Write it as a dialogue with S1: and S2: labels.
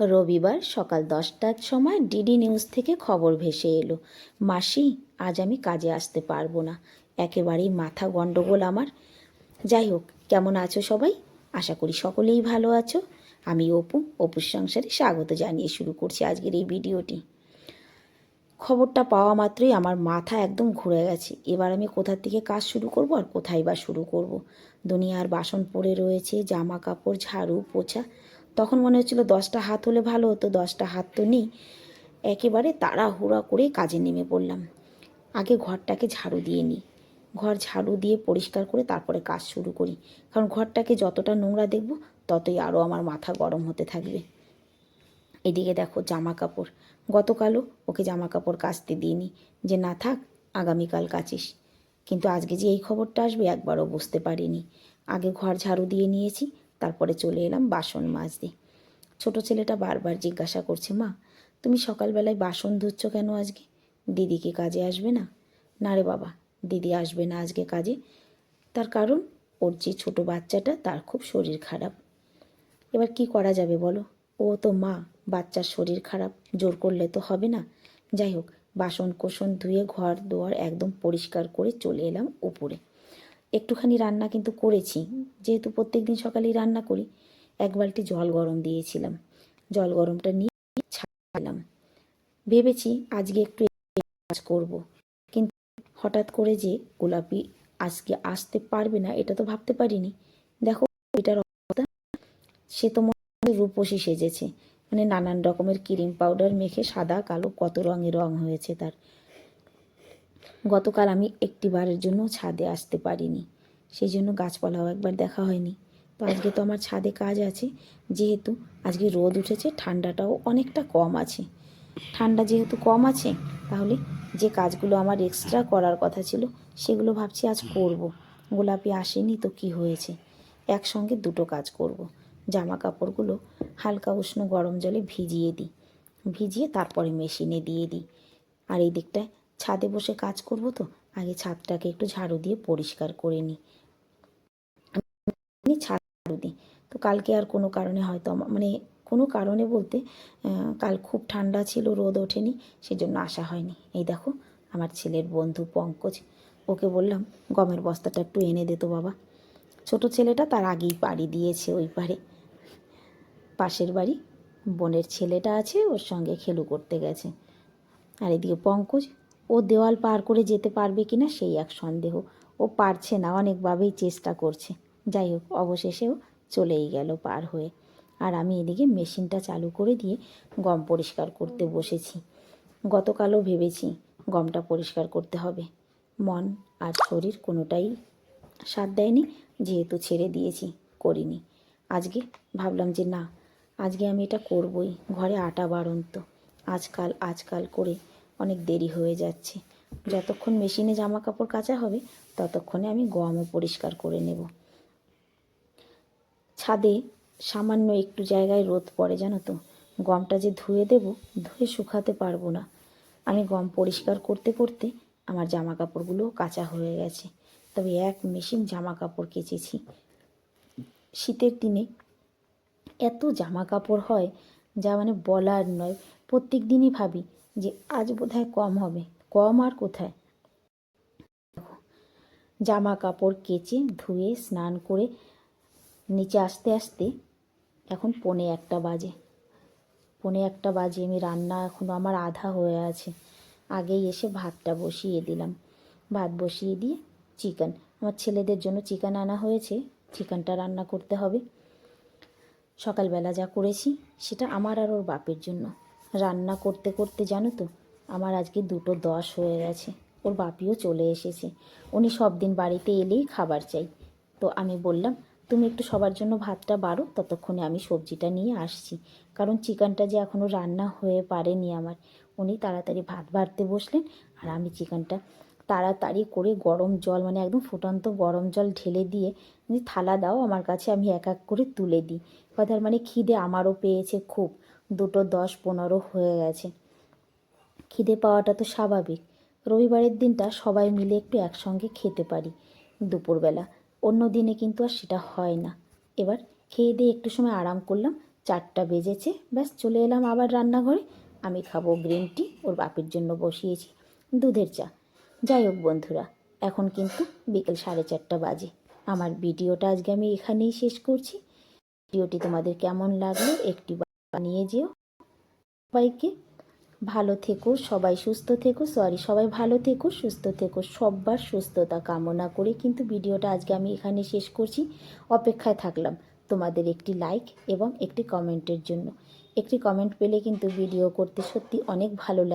S1: রবিবার সকাল দশটার সময় ডিডি নিউজ থেকে খবর ভেসে এলো। মাসি, আজ আমি কাজে আসতে পারব না। একেবারেই মাথা গণ্ডগোল আমার। যাই হোক, কেমন আছো সবাই? আশা করি সকলেই ভালো আছো। আমি অপু, অপুর সংসারে স্বাগত জানিয়ে শুরু করছি আজকের এই ভিডিওটি। খবরটা পাওয়া মাত্রই আমার মাথা একদম ঘুরে গেছে। এবার আমি কোথা থেকে কাজ শুরু করব আর কোথায় বা শুরু করব? দুনিয়ার বাসন পড়ে রয়েছে, জামা কাপড়, ঝাড়ু, পোছা তখন মনে হচ্ছিল দশটা হাত হলে ভালো হতো, দশটা হাত তো নেই। একেবারে তাড়াহুড়া করে কাজে নেমে পড়লাম। আগে ঘরটাকে ঝাড়ু দিয়ে নিই। ঘর ঝাড়ু দিয়ে পরিষ্কার করে তারপরে কাজ শুরু করি। কারণ ঘরটাকে যতটা নোংরা দেখব, ততই আরও আমার মাথা গরম হতে থাকবে। এদিকে দেখো জামা কাপড় গতকালও ওকে জামা কাপড় কাচতে দিইনি। যে না থাক, আগামীকাল কাচিস। কিন্তু আজকে যে এই খবরটা আসবে, একবারও বুঝতে পারিনি। আগে ঘর ঝাড়ু দিয়ে নিয়েছি তারপরে চলে এলাম বাসন মাজতে। ছোট ছেলেটা বারবার জিজ্ঞাসা করছে, মা, তুমি সকালবেলায় বাসন ধুচ্ছ কেন আজকে? দিদি কি কাজে আসবে না? না রে বাবা, দিদি আসবে না আজকে কাজে। তার কারণ, ওর যে ছোটো বাচ্চাটা, তার খুব শরীর খারাপ। এবার কি করা যাবে বলো? ও তো মা, বাচ্চার শরীর খারাপ, জোর করলে তো হবে না। যাই হোক বাসন কোসন ধুয়ে ঘর দুয়ার একদম পরিষ্কার করে চলে এলাম উপরে। একটুখানি রান্না কিন্তু করেছি। যেহেতু প্রত্যেক দিন সকালেই রান্না করি, এক বালতি জল গরম দিয়েছিলাম। জল গরমটা নিয়ে ছাড়লাম। ভেবেছি আজকে একটু কাজ করব। কিন্তু হঠাৎ করে যে গোলাপি আজকে আসতে পারবে না, এটা তো ভাবতে পারিনি। দেখো, এটার অবস্থা। সে তো মনে রূপসী সেজেছে। মানে নানান রকমের ক্রিম পাউডার মেখে সাদা, কালো, কত রঙে রং হয়েছে তার। গতকাল আমি একটি বারের জন্য ছাদে আসতে পারিনি। সেই জন্য গাছপালাও একবার দেখা হয়নি। তো আজকে তো আমার ছাদে কাজ আছে। যেহেতু আজকে রোদ উঠেছে, ঠান্ডাটাও অনেকটা কম আছে। ঠান্ডা যেহেতু কম আছে, তাহলে যে কাজগুলো আমার এক্সট্রা করার কথা ছিল, সেগুলো ভাবছি আজ করব। গোলাপি আসেনি তো কি হয়েছে? একসঙ্গে দুটো কাজ করব। জামা কাপড়গুলো হালকা উষ্ণ গরম জলে ভিজিয়ে দিই। ভিজিয়ে তারপরে মেশিনে দিয়ে দিই। আর এই দিকটায় ছাদে বসে কাজ করব তো, আগে ছাদটাকে একটু ঝাড়ু দিয়ে পরিষ্কার করে নিই। আমি ছাদ ঝাড়ু দিই। তো কালকে আর কোনো কারণে হয়তো আমা- মানে কোনো কারণে বলতে কাল খুব ঠান্ডা ছিল, রোদ ওঠেনি, সেজন্য আসা হয়নি। এই দেখো, আমার ছেলের বন্ধু পঙ্কজ, ওকে বললাম, গমের বস্তাটা একটু এনে দে তো বাবা। ছোট ছেলেটা তার আগেই পাড়ি দিয়েছে ওই পারে। পাশের বাড়ি বোনের ছেলেটা আছে, ওর সঙ্গে খেলু করতে গেছে। আর এদিকে পঙ্কজ ও দেওয়াল পার করে যেতে পারবে কি না সেই এক সন্দেহ। ও পারছে না, অনেকভাবেই চেষ্টা করছে। যাই হোক, অবশেষেও চলেই গেল পার হয়ে। আর আমি এদিকে মেশিনটা চালু করে দিয়ে গম পরিষ্কার করতে বসেছি। গতকালও ভেবেছি গমটা পরিষ্কার করতে হবে। মন আর শরীর কোনোটাই সাথ দেয়নি, যেহেতু ছেড়ে দিয়েছি, করিনি। আজকে ভাবলাম যে না, আজকে আমি এটা করবই, ঘরে আটা বাড়ন্ত। আজকাল আজকাল করে অনেক দেরি হয়ে যাচ্ছে। যতক্ষণ মেশিনে জামা কাপড় কাচা হবে, ততক্ষণে আমি গমও পরিষ্কার করে নেব। ছাদে সামান্য একটু জায়গায় রোদ পড়ে, জানো তো? গমটা যে ধুয়ে দেব, ধুয়ে শুকাতে পারব না। আমি গম পরিষ্কার করতে করতে আমার জামা কাপড়গুলোও কাঁচা হয়ে গেছে। তবে এক মেশিন জামা কাপড় কেচেছি। শীতের দিনে এত জামা কাপড় হয়, যা মানে বলার নয়। প্রত্যেক দিনই ভাবি যে আজ বোধহয় কম হবে। কম আর কোথায়? জামা কাপড় কেচে ধুয়ে, স্নান করে নিচে আসতে আসতে এখন পনে একটা বাজে। পনে একটা বাজে, আমি রান্না এখনও আমার আধা হয়ে আছে। আগেই এসে ভাতটা বসিয়ে দিলাম। ভাত বসিয়ে দিয়ে চিকেন। আমার ছেলেদের জন্য চিকেন আনা হয়েছে। চিকেনটা রান্না করতে হবে। সকালবেলা যা করেছি, সেটা আমার আর ওর বাপের জন্য। রান্না করতে করতে, জানো তো, আমার আজকে দুটো দশ হয়ে গেছে। ওর বাপিও চলে এসেছে। উনি সব দিন বাড়িতে এলেই খাবার চাই। তো আমি বললাম, তুমি একটু সবার জন্য ভাতটা বাড়ো, ততক্ষণে আমি সবজিটা নিয়ে আসছি। কারণ চিকেনটা যে এখনও রান্না হয়ে পারেনি আমার। উনি তাড়াতাড়ি ভাত বাড়তে বসলেন আর আমি চিকেনটা তাড়াতাড়ি করে গরম জল মানে একদম ফুটন্ত গরম জল ঢেলে দিয়ে যে থালা দাও আমার কাছে, আমি এক এক করে তুলে দিই। কথার মানে খিদে আমারও পেয়েছে খুব। দুটো দশ পনেরো হয়ে গেছে। খিদে পাওয়াটা তো স্বাভাবিক। রবিবারের দিনটা সবাই মিলে একটু একসঙ্গে খেতে পারি দুপুরবেলা। অন্য দিনে কিন্তু আর সেটা হয় না। এবার খেয়ে দিয়ে একটু সময় আরাম করলাম, চারটা বেজেছে, ব্যাস চলে এলাম আবার রান্নাঘরে। আমি খাব গ্রিন টি, ওর বাপের জন্য বসিয়েছি দুধের চা। যাই হোক বন্ধুরা, এখন কিন্তু বিকেল সাড়ে চারটা বাজে। আমার ভিডিওটা আজকে আমি এখানেই শেষ করছি। ভিডিওটি তোমাদের কেমন লাগল একটি বানিয়ে যেও। সবাইকে ভালো থেকো, সবাই সুস্থ থেকো সরি সবাই ভালো থেকো, সুস্থ থেকো, সব্বার সুস্থতা কামনা করে কিন্তু ভিডিওটা আজকে আমি এখানে শেষ করছি। অপেক্ষায় থাকলাম তোমাদের একটি লাইক এবং একটি কমেন্টের জন্য। একটি কমেন্ট পেলে কিন্তু ভিডিও করতে সত্যি অনেক ভালো লাগে।